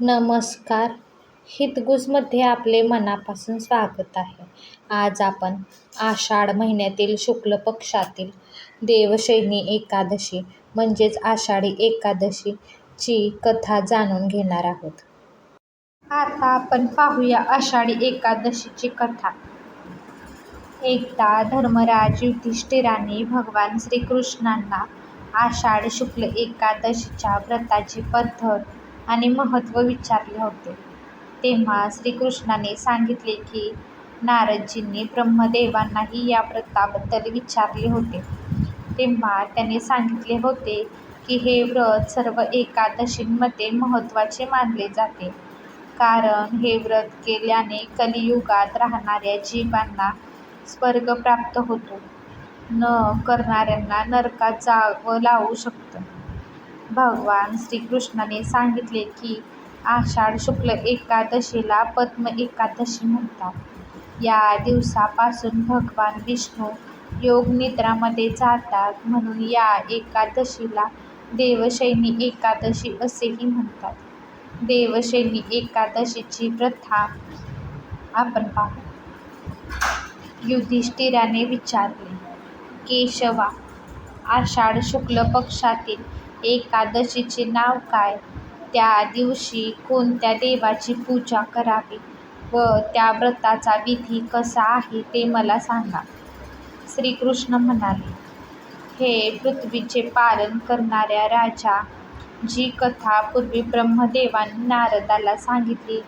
नमस्कार. हितगुजमध्ये आपले मनापासून स्वागत आहे. आज आपण आषाढ महिन्यातील शुक्ल पक्षातील देवशैनी एकादशी म्हणजेच आषाढी एकादशीची कथा जाणून घेणार आहोत. आता आपण पाहूया आषाढी एकादशीची कथा. एकदा धर्मराज युधिष्ठिराने भगवान श्रीकृष्णांना आषाढ शुक्ल एकादशीच्या व्रताची पद्धत आणि महत्त्व विचारले होते. तेव्हा श्रीकृष्णाने सांगितले की नारदजींनी ब्रह्मदेवांनाही या व्रताबद्दल विचारले होते. तेव्हा त्याने सांगितले होते की हे व्रत सर्व एकादशींमध्ये महत्त्वाचे मानले जाते, कारण हे व्रत केल्याने कलियुगात राहणाऱ्या जीवांना स्वर्ग प्राप्त होतो, न करणाऱ्यांना नरकात जावं लावू शकतं. भगवान श्रीकृष्णाने सांगितले की आषाढ शुक्ल एकादशीला पद्म एकादशी म्हणतात. या दिवसापासून भगवान विष्णू योगनिद्रामध्ये जातात म्हणून या एकादशीला देवशैनी एकादशी असेही म्हणतात. देवशैनी एकादशीची प्रथा आपण पाहू. युधिष्ठिराने विचारले, केशवा, आषाढ शुक्ल पक्षातील एकादशीचे नाव काय? त्या दिवशी कोणत्या देवाची पूजा करावी व त्या व्रताचा विधी कसा आहे ते मला सांगा. श्रीकृष्ण म्हणाले, हे पृथ्वीचे पालन करणाऱ्या राजा, जी कथा पूर्वी ब्रह्मदेवांनी नारदाला सांगितली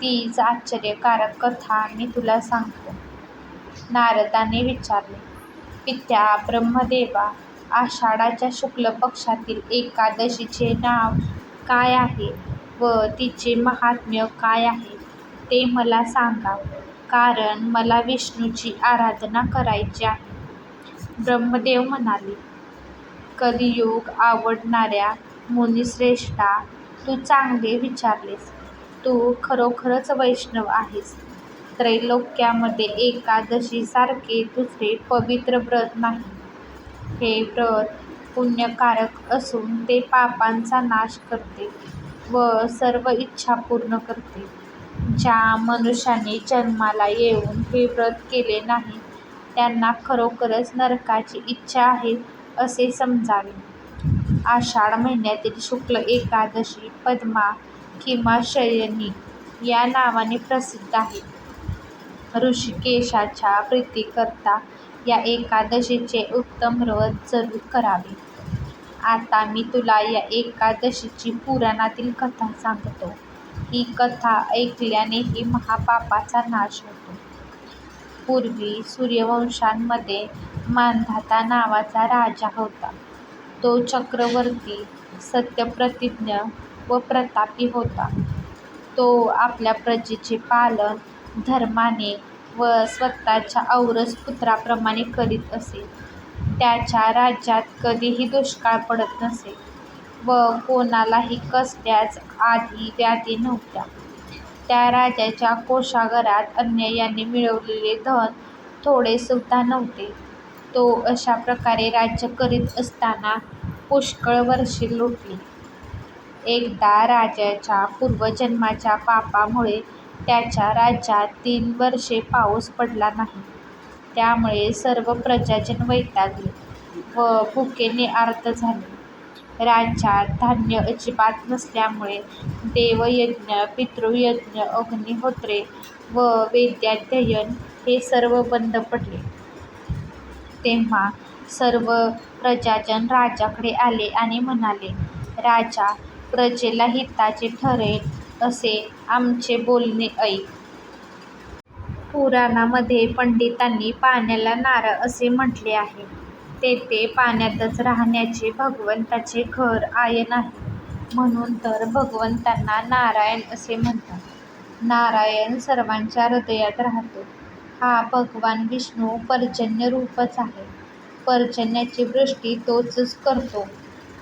तीच आश्चर्यकारक कथा मी तुला सांगतो. नारदाने विचारले, पित्या ब्रह्मदेवा, आषाढाच्या शुक्ल पक्षातील एकादशीचे नाव काय आहे व तिचे महात्म्य काय आहे ते मला सांगा, कारण मला विष्णूची आराधना करायची आहे. ब्रह्मदेव म्हणाले, कलियुग आवडणाऱ्या मुनिश्रेष्ठा, तू चांगले विचारलेस. तू खरोखरच वैष्णव आहेस. त्रैलोक्यामध्ये एकादशीसारखे दुसरे पवित्र व्रत नाही. हे व्रत पुण्यकारक असून ते पापांचा नाश करते व सर्व इच्छा पूर्ण करते. ज्या मनुष्याने जन्माला येऊन हे व्रत केले नाही त्यांना खरोखरच नरकाची इच्छा आहे असे समजावे. आषाढ महिन्यातील शुक्ल एकादशी पद्मा किंवा शयनी या नावाने प्रसिद्ध आहे. ऋषिकेशाच्या प्रीतीकरता या एकादशीचे उत्तम व्रत जरूर करावे. आता मी तुला या एकादशीची पुराणातील कथा सांगतो. ही कथा ऐकल्यानेही महापापाचा नाश होतो. पूर्वी सूर्यवंशामध्ये मांधाता नावाचा राजा होता. तो चक्रवर्ती, सत्यप्रतिज्ञ व प्रतापी होता. तो आपल्या प्रजेचे पालन धर्माने व स्वतःच्या औरस पुत्राप्रमाणे करीत असे. त्याच्या राज्यात कधीही दुष्काळ पडत नसे व कोणालाही कसल्याच आधी-व्याधी नव्हत्या. त्या राजाच्या कोषागारात अन्यायाने मिळवलेले धन थोडेसुद्धा नव्हते. तो अशा प्रकारे राज्य करीत असताना पुष्कळ वर्षे लोटली. एकदा राजाच्या पूर्वजन्माच्या पापामुळे त्याच्या राज्यात तीन वर्षे पाऊस पडला नाही. त्यामुळे सर्व प्रजाजन वैतागले व भुकेने आर्त झाले. राज्यात धान्य अजिबात नसल्यामुळे देवयज्ञ, पितृयज्ञ, अग्निहोत्रे व वेदाध्ययन हे सर्व बंद पडले. तेव्हा सर्व प्रजाजन राजाकडे आले आणि म्हणाले, राजा, प्रजेला हिताचे ठरेल असे आमचे बोलणे ऐक. पुराणामध्ये पंडितांनी पाण्याला नारळ असे म्हटले आहे. तेथे पाण्यातच राहण्याचे भगवंताचे घर आयन आहे. म्हणून तर भगवंतांना नारायण असे म्हणतात. नारायण सर्वांच्या हृदयात राहतो. हा भगवान विष्णू पर्जन्यरूपच आहे. पर्जन्याची वृष्टी तोच करतो.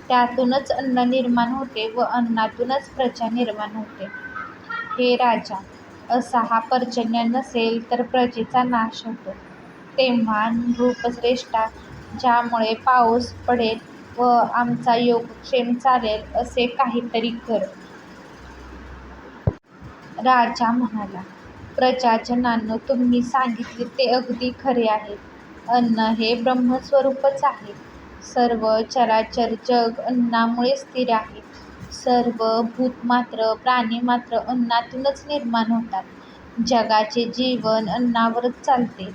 त्यातूनच अन्न निर्माण होते व अन्नातूनच प्रजा निर्माण होते. हे राजा, असा हा पर्जन्य नसेल तर प्रजेचा नाश होतो. तेव्हा नृपश्रेष्ठा, ज्यामुळे पाऊस पडेल व आमचा योगक्षेम चालेल असे काहीतरी कर. राजा म्हणाला, प्रजाजनांनो, तुम्ही सांगितले ते अगदी खरे आहे. अन्न हे ब्रह्मस्वरूपच आहे. सर्व चराचर जग अन्नामुळे स्थिर आहे. सर्व भूतमात्र, प्राणिमात्र अन्नातूनच निर्माण होतात. जगाचे जीवन अन्नावरच चालते.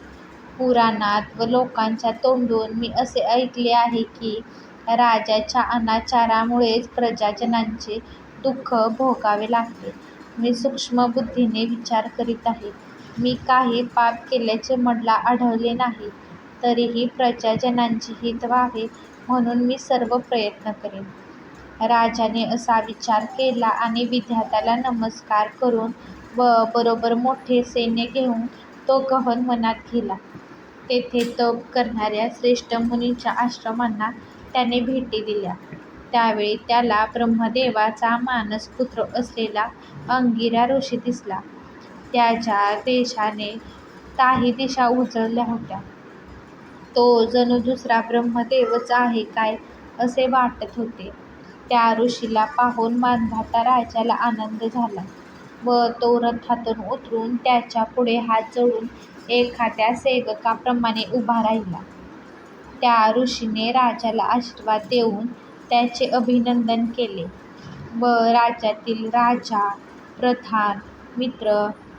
पुराणात व लोकांच्या तोंडून मी असे ऐकले आहे की, राजाच्या अनाचारामुळेच प्रजाजनांचे दुःख भोगावे लागते. मी सूक्ष्म बुद्धीने विचार करीत आहे. मी काही पाप केल्याचे मला आढळले नाही. तरीही प्रजाजनांची हित व्हावे म्हणून मी सर्व प्रयत्न करेन. राजाने असा विचार केला आणि विधात्याला नमस्कार करून व बरोबर मोठे सैन्य घेऊन तो गहन वनात गेला. तेथे तप करणाऱ्या श्रेष्ठ मुनींच्या आश्रमांना त्याने भेटी दिल्या. त्यावेळी त्याला ब्रह्मदेवाचा मानस पुत्र असलेला अंगिरा ऋषी दिसला. त्याच्या तेजाने ताही दिशा उजळल्या होत्या. तो जणू दुसरा ब्रह्मदेवच आहे काय असे वाटत होते. त्या ऋषीला पाहून मानधाता राजाला आनंद झाला व तो रथातून उतरून त्याच्या पुढे हात जोडून एखाद्या सेवकाप्रमाणे उभा राहिला. त्या ऋषीने राजाला आशीर्वाद देऊन त्याचे अभिनंदन केले व राज्यातील राजा, प्रधान, मित्र,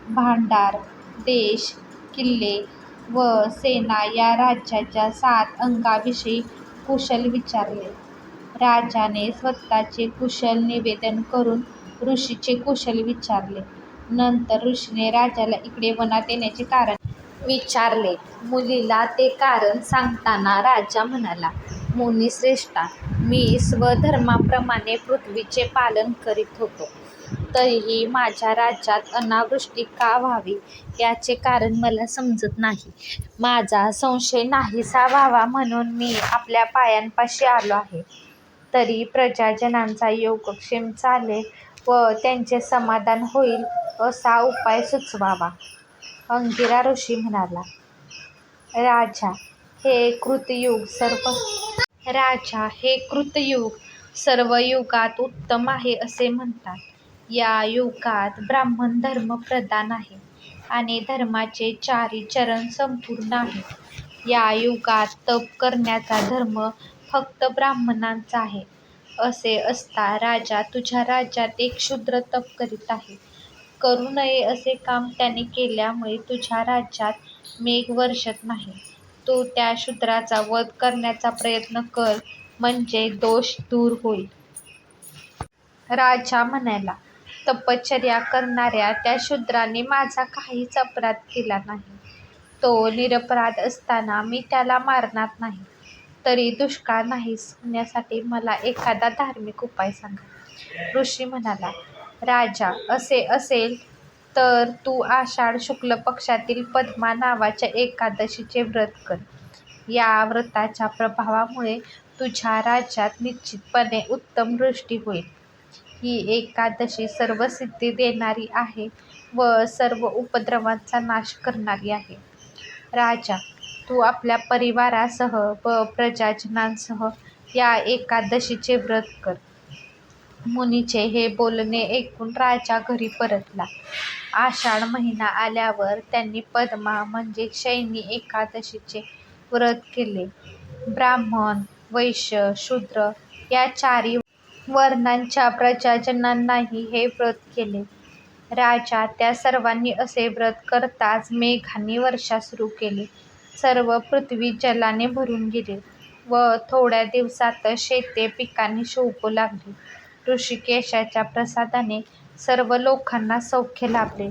भांडार, देश, किल्ले व सेना या राज्याच्या सात अंगाविषयी कुशल विचारले. राजाने स्वतःचे कुशल निवेदन करून ऋषीचे कुशल विचारले. नंतर ऋषीने राजाला इकडे वनात येण्याचे कारण विचारले. मुलीला ते कारण सांगताना राजा म्हणाला, मुनीश्रेष्ठा, मी स्वधर्माप्रमाणे पृथ्वीचे पालन करीत होतो. तरीही माझ्या राज्यात अनावृष्टी का व्हावी याचे कारण मला समजत नाही. माझा संशय नाहीसा व्हावा म्हणून मी आपल्या पायांपाशी आलो आहे. तरी प्रजाजनांचा योगक्षेम चालेल व त्यांचे समाधान होईल असा उपाय सुचवावा. अंगिरा ऋषी म्हणाला, राजा, हे कृतयुग सर्व युगात उत्तम आहे असे म्हणतात. या युगात ब्राह्मण धर्म प्रधान आहे आणि धर्माचे चारी चरण संपूर्ण आहेत. या युगात तप करण्याचा धर्म फक्त ब्राह्मणांचा आहे. असे असता राजा तुझ्या राज्यात एक शूद्र तप करीत आहे. करू नये असे काम त्याने केल्यामुळे तुझ्या राज्यात मेघ वर्षत नाही. तू त्या शूद्राचा वध करण्याचा प्रयत्न कर म्हणजे दोष दूर होईल. राजा म्हणाला, तपश्चर्या करणाऱ्या त्या शूद्राने माझा काहीच अपराध केला नाही. तो निरपराध असताना मी त्याला मारणार नाही. तरी दुष्काळ नाही होण्यासाठी मला एखादा धार्मिक उपाय सांगा. ऋषी म्हणाला, राजा, असे असेल तर तू आषाढ शुक्ल पक्षातील पद्मा नावाच्या एकादशीचे व्रत कर. या व्रताच्या प्रभावामुळे तुझ्या राज्यात निश्चितपणे उत्तम वृष्टी होईल. ही एकादशी सर्व सिद्धी देणारी आहे व सर्व उपद्रवांचा नाश करणारी आहे. राजा, तू आपल्या परिवारासह व प्रजाजनांसह या एकादशीचे व्रत कर. मुनीचे हे बोलणे ऐकून राजा घरी परतला. आषाढ महिना आल्यावर त्यांनी पद्मा म्हणजे शैनी एकादशीचे व्रत केले. ब्राह्मण, वैश्य, शूद्र या चारी वर्णांच्या प्रजाजनांनाही हे व्रत केले. राजा त्या सर्वांनी असे व्रत करताच मेघांनी वर्षा सुरू केली. सर्व पृथ्वी जलाने भरून गेली व थोड्या दिवसातच शेते पिकांनी शोभू लागली. ऋषिकेशाच्या प्रसादाने सर्व लोकांना सौख्य लाभले.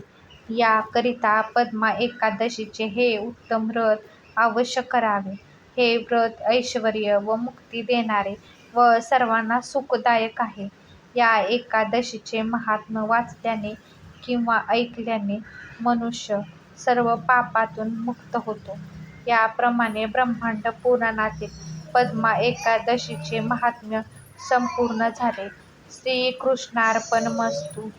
याकरिता पद्मा एकादशीचे हे उत्तम व्रत अवश्य करावे. हे व्रत ऐश्वर्य व मुक्ती देणारे व सर्वांना सुखदायक आहे. या एकादशीचे महात्म्य वाचल्याने किंवा ऐकल्याने मनुष्य सर्व पापातून मुक्त होतो. याप्रमाणे ब्रह्मांड पुराणातील पद्मा एकादशीचे महात्म्य संपूर्ण झाले. श्रीकृष्णार्पण मस्तू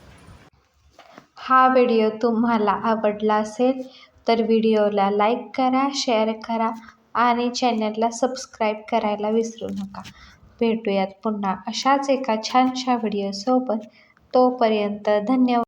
हा व्हिडिओ तुम्हाला आवडला असेल तर व्हिडिओला लाईक करा, शेअर करा आणि चॅनलला सबस्क्राईब करायला विसरू नका. भेटूयात पुन्हा अशाच एका छानशा व्हिडिओसोबत. तोपर्यंत धन्यवाद.